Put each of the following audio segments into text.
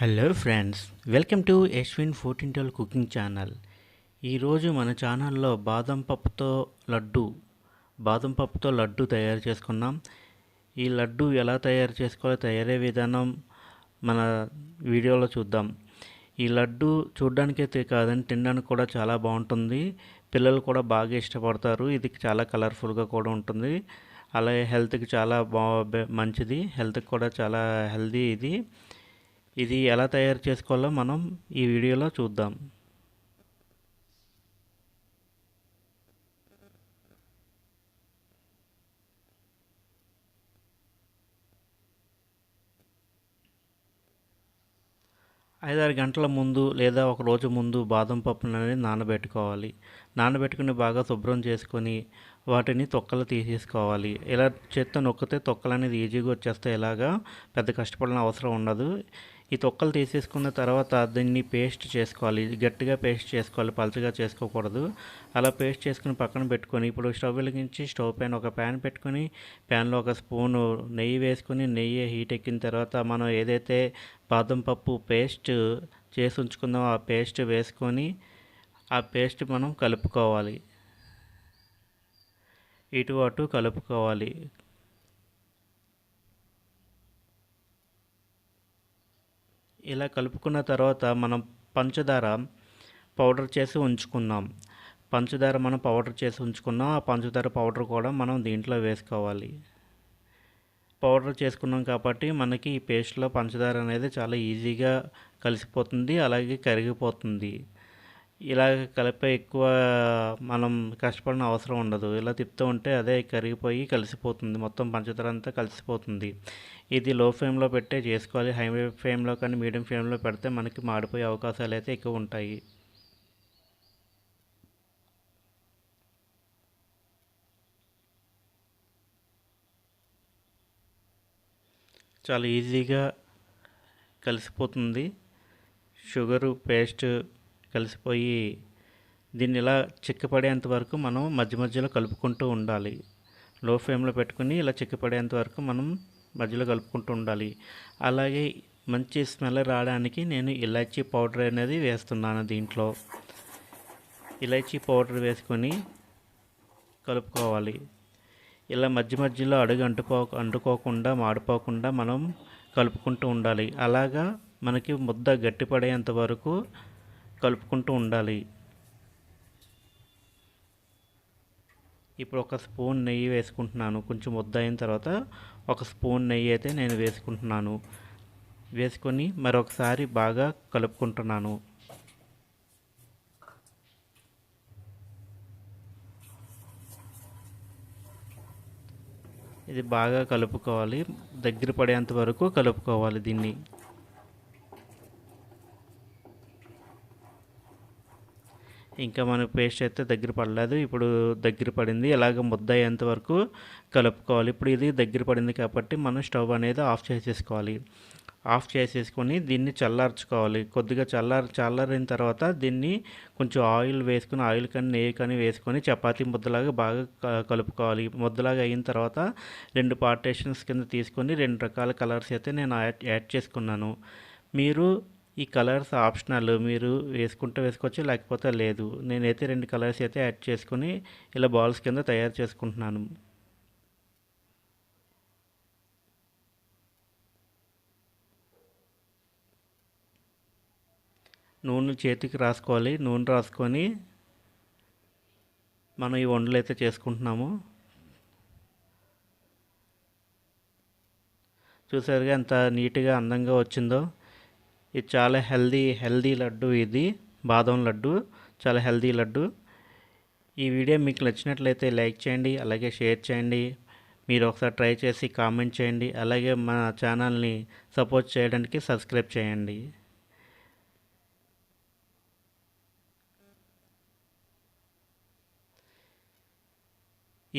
Hello friends welcome to Yashwin fourteen twelve cooking channel ఈరోజు మన ఛానల్లో బాదం పప్పుతో లడ్డు బాదం పప్పుతో లడ్డు తయారు చేసుకున్నాం. ఈ లడ్డు ఎలా తయారు చేసుకోవాలో తయారే విధానం మన వీడియోలో చూద్దాం. ఈ లడ్డు చూడడానికైతే కాదని తినడానికి కూడా చాలా బాగుంటుంది. పిల్లలు కూడా బాగా ఇష్టపడతారు. ఇది చాలా కలర్ఫుల్గా కూడా ఉంటుంది. అలాగే హెల్త్కి చాలా బా మంచిది. హెల్త్కి కూడా చాలా హెల్దీ ఇది. ఇది ఎలా తయారు చేసుకోవాలో మనం ఈ వీడియోలో చూద్దాం. ఐదారు గంటల ముందు లేదా ఒక రోజు ముందు బాదం పప్పును అనేది నానబెట్టుకోవాలి. నానబెట్టుకుని బాగా శుభ్రం చేసుకొని వాటిని తొక్కలు తీసేసుకోవాలి. ఇలా చేత్తో నొక్కితే తొక్కలు అనేది ఈజీగా వచ్చేస్తాయి ఇలాగా పెద్ద కష్టపడిన అవసరం ఉండదు. ఈ తొక్కలు తీసేసుకున్న తర్వాత దీన్ని పేస్ట్ చేసుకోవాలి. గట్టిగా పేస్ట్ చేసుకోవాలి పలుచగా చేసుకోకూడదు. అలా పేస్ట్ చేసుకుని పక్కన పెట్టుకొని ఇప్పుడు స్టవ్ వెలిగించి స్టవ్ పైన ఒక ప్యాన్ పెట్టుకొని ప్యాన్లో ఒక స్పూను నెయ్యి వేసుకొని నెయ్యి హీట్ ఎక్కిన తర్వాత మనం ఏదైతే బాదం పప్పు పేస్ట్ చేసి ఉంచుకుందామో ఆ పేస్ట్ వేసుకొని ఆ పేస్ట్ మనం కలుపుకోవాలి. ఇటు అటు కలుపుకోవాలి. ఇలా కలుపుకున్న తర్వాత మనం పంచదార పౌడర్ చేసి ఉంచుకున్నాం పంచదార మనం పౌడర్ చేసి ఉంచుకున్నాం. ఆ పంచదార పౌడర్ కూడా మనం దీంట్లో వేసుకోవాలి. పౌడర్ చేసుకున్నాం కాబట్టి మనకి ఈ పేస్ట్లో పంచదార అనేది చాలా ఈజీగా కలిసిపోతుంది అలాగే కరిగిపోతుంది. ఇలా కలిపే ఎక్కువ మనం కష్టపడిన అవసరం ఉండదు. ఇలా తిప్పుతూ ఉంటే అదే కరిగిపోయి కలిసిపోతుంది. మొత్తం పంచదార అంతా కలిసిపోతుంది. ఇది లో ఫ్లేమ్లో పెట్టే చేసుకోవాలి. హై ఫ్లేమ్లో కానీ మీడియం ఫ్లేమ్లో పెడితే మనకి మాడిపోయే అవకాశాలు అయితే ఎక్కువ ఉంటాయి. చాలా ఈజీగా కలిసిపోతుంది. షుగరు పేస్ట్ కలిసిపోయి దీన్ని ఇలా చిక్కపడేంత వరకు మనం మధ్య మధ్యలో కలుపుకుంటూ ఉండాలి. లో ఫ్లేమ్లో పెట్టుకుని ఇలా చిక్కపడేంత వరకు మనం మధ్యలో కలుపుకుంటూ ఉండాలి. అలాగే మంచి స్మెల్ రావడానికి నేను ఇలాచీ పౌడర్ అనేది వేస్తున్నాను దీంట్లో. ఇలాచీ పౌడర్ వేసుకొని కలుపుకోవాలి. ఇలా మధ్య మధ్యలో అడుగు అంటుకో అంటుకోకుండా మాడిపోకుండా మనం కలుపుకుంటూ ఉండాలి. అలాగా మనకి ముద్ద గట్టిపడేంత వరకు కలుపుకుంటూ ఉండాలి. ఇప్పుడు ఒక స్పూన్ నెయ్యి వేసుకుంటున్నాను. కొంచెం ముద్ద అయిన తర్వాత ఒక స్పూన్ నెయ్యి అయితే నేను వేసుకుంటున్నాను. వేసుకొని మరొకసారి బాగా కలుపుకుంటున్నాను. ఇది బాగా కలుపుకోవాలి. దగ్గర పడేంత వరకు కలుపుకోవాలి దీన్ని. ఇంకా మన పేస్ట్ అయితే దగ్గర పడలేదు. ఇప్పుడు దగ్గర పడింది. ఇలాగ ముద్ద అయ్యేంత వరకు కలుపుకోవాలి. ఇప్పుడు ఇది దగ్గర పడింది కాబట్టి మనం స్టవ్ అనేది ఆఫ్ చేసేసుకోవాలి. ఆఫ్ చేసేసుకొని దీన్ని చల్లార్చుకోవాలి. కొద్దిగా చల్లారి చల్లారిన తర్వాత దీన్ని కొంచెం ఆయిల్ వేసుకుని ఆయిల్ కానీ నెయ్యి కానీ వేసుకొని చపాతీ ముద్దలాగా బాగా కలుపుకోవాలి. ముద్దలాగా అయిన తర్వాత రెండు పార్టేషన్స్ కింద తీసుకొని రెండు రకాల కలర్స్ అయితే నేను యాడ్ యాడ్ చేసుకున్నాను. మీరు ఈ కలర్స్ ఆప్షనల్ మీరు వేసుకుంటే వేసుకోవచ్చు లేకపోతే లేదు. నేనైతే రెండు కలర్స్ అయితే యాడ్ చేసుకొని ఇలా బాల్స్ కింద తయారు చేసుకుంటున్నాను. నూనె చేతికి రాసుకోవాలి. నూనె రాసుకొని మనం ఈ వండలు అయితే చేసుకుంటున్నాము. చూసారుగా ఎంత నీట్గా అందంగా వచ్చిందో. ఇది చాలా హెల్దీ హెల్దీ లడ్డు ఇది బాదం లడ్డు చాలా హెల్దీ లడ్డు. ఈ వీడియో మీకు నచ్చినట్లయితే లైక్ చేయండి అలాగే షేర్ చేయండి. మీరు ఒకసారి ట్రై చేసి కామెంట్ చేయండి అలాగే మా ఛానల్ని సపోర్ట్ చేయడానికి సబ్స్క్రైబ్ చేయండి.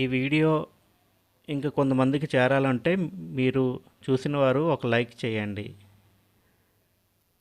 ఈ వీడియో ఇంకా కొంతమందికి చేరాలంటే మీరు చూసిన వారు ఒక లైక్ చేయండి.